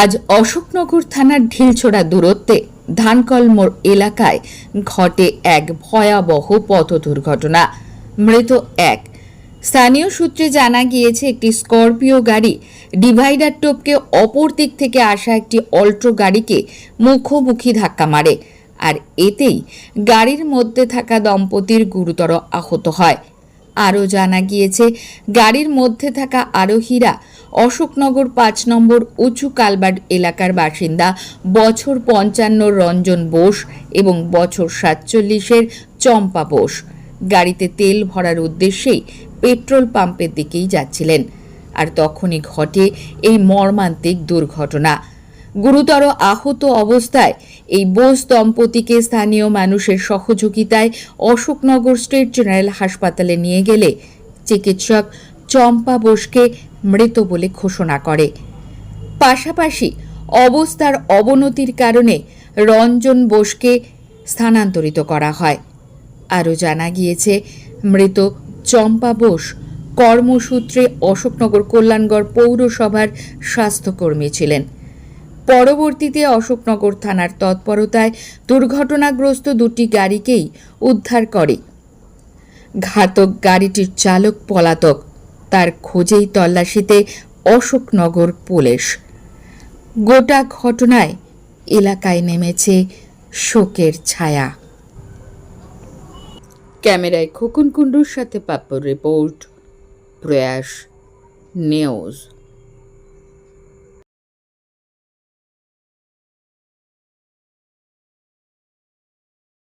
আজ অশোকনগর থানার ঢিলছোড়া দূরত্বে ধানকল এলাকায় ঘটে এক ভয়াবহ পথ দুর্ঘটনা মৃত এক। স্থানীয় সূত্রে জানা গিয়েছে, একটি স্করপিও গাড়ি ডিভাইডার টোপকে অপর দিক থেকে আসা একটি অল্ট্রো গাড়িকে মুখোমুখি ধাক্কা মারে, আর এতেই গাড়ির মধ্যে থাকা দম্পতির গুরুতর আহত হয়। আরও জানা গিয়েছে, গাড়ির মধ্যে থাকা আরোহীরা অশোকনগর পাঁচ নম্বর উঁচু কালবার্ড এলাকার বাসিন্দা, বছর পঞ্চান্ন রঞ্জন বোস এবং বছর সাতচল্লিশের চম্পা বোস। গাড়িতে তেল ভরার উদ্দেশ্যেই পেট্রোল পাম্পের দিকেই যাচ্ছিলেন। আর তখনই ঘটে এই মর্মান্তিক দুর্ঘটনা। গুরুতর আহত অবস্থায় এই বোস দম্পতিকে স্থানীয় মানুষের সহযোগিতায় অশোকনগর স্টেট জেনারেল হাসপাতালে নিয়ে গেলে চিকিৎসক চম্পা বোসকে মৃত বলে ঘোষণা করে। পাশাপাশি অবস্থার অবনতির কারণে রঞ্জন বোসকে স্থানান্তরিত করা হয়। আরও জানা গিয়েছে, মৃত চম্পা বোস কর্মসূত্রে অশোকনগর কল্যাণগড় পৌরসভার স্বাস্থ্যকর্মী ছিলেন। পরবর্তীতে অশোকনগর থানার তৎপরতায় দুর্ঘটনাগ্রস্ত দুটি গাড়িকেই উদ্ধার করে। ঘাতক গাড়িটির চালক পলাতক। তার খোঁজেই তল্লাশিতে অশোকনগর পুলিশ। গোটা ঘটনায় এলাকায় নেমেছে শোকের ছায়া। ক্যামেরায় খোকন কুণ্ডুর সাথে পাপ্পুর রিপোর্ট, প্রয়াস নিউজ।